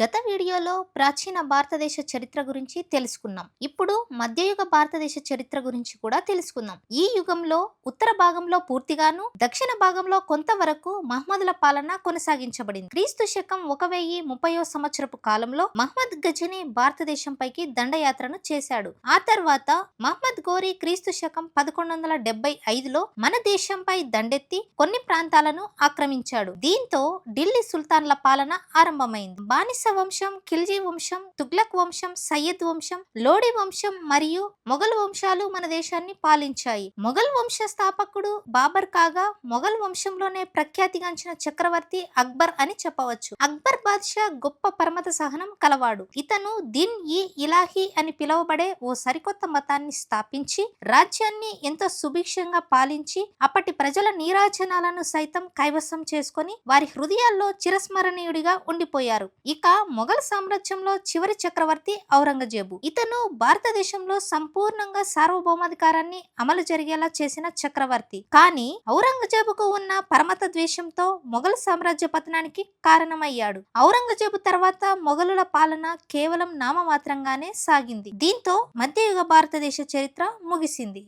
గత వీడియోలో ప్రాచీన భారతదేశ చరిత్ర గురించి తెలుసుకున్నాం. ఇప్పుడు మధ్యయుగ భారతదేశ చరిత్ర గురించి కూడా తెలుసుకుందాం. ఈ యుగంలో ఉత్తర భాగంలో పూర్తిగాను దక్షిణ భాగంలో కొంతవరకు మహమ్మదుల పాలన కొనసాగించబడింది. క్రీస్తు శకం ఒక వెయ్యి ముప్పయో సంవత్సరపు కాలంలో మహమ్మద్ గజని భారతదేశంపైకి దండయాత్రను చేశాడు. ఆ తర్వాత మహమ్మద్ గోరి క్రీస్తు శకం పదకొండు వందల డెబ్బై ఐదులో మన దేశంపై దండెత్తి కొన్ని ప్రాంతాలను ఆక్రమించాడు. దీంతో ఢిల్లీ సుల్తాన్ల పాలన ఆరంభమైంది. బానిస వంశం ఖిల్జీ వంశం తుగ్లక్ వంశం సయ్యద్ వంశం లోడి వంశం మరియు మొఘల్ వంశాలు మన దేశాన్ని పాలించాయి. మొఘల్ వంశ స్థాపకుడు బాబర్ కాగా మొఘల్ వంశంలోనే ప్రఖ్యాతిగాంచిన చక్రవర్తి అక్బర్ అని చెప్పవచ్చు. అక్బర్ బాద్షా గొప్ప పరమత సహనం కలవాడు. ఇతను దిన్ ఈ ఇలాహి అని పిలువబడే ఓ సరికొత్త మతాన్ని స్థాపించి రాజ్యాన్ని ఎంతో సుభిక్షంగా పాలించి అప్పటి ప్రజల నీరాజనాలను సైతం కైవసం చేసుకొని వారి హృదయాల్లో చిరస్మరణీయుడిగా ఉండిపోయారు. ఇక మొఘల్ సామ్రాజ్యంలో చివరి చక్రవర్తి ఔరంగజేబు. ఇతను భారతదేశంలో సంపూర్ణంగా సార్వభౌమాధికారాన్ని అమలు జరిగేలా చేసిన చక్రవర్తి. కానీ ఔరంగజేబుకు ఉన్న పరమత ద్వేషంతో మొఘల్ సామ్రాజ్య పతనానికి కారణమయ్యాడు. ఔరంగజేబు తర్వాత మొఘలుల పాలన కేవలం నామమాత్రంగానే సాగింది. దీంతో మధ్యయుగ భారతదేశ చరిత్ర ముగిసింది.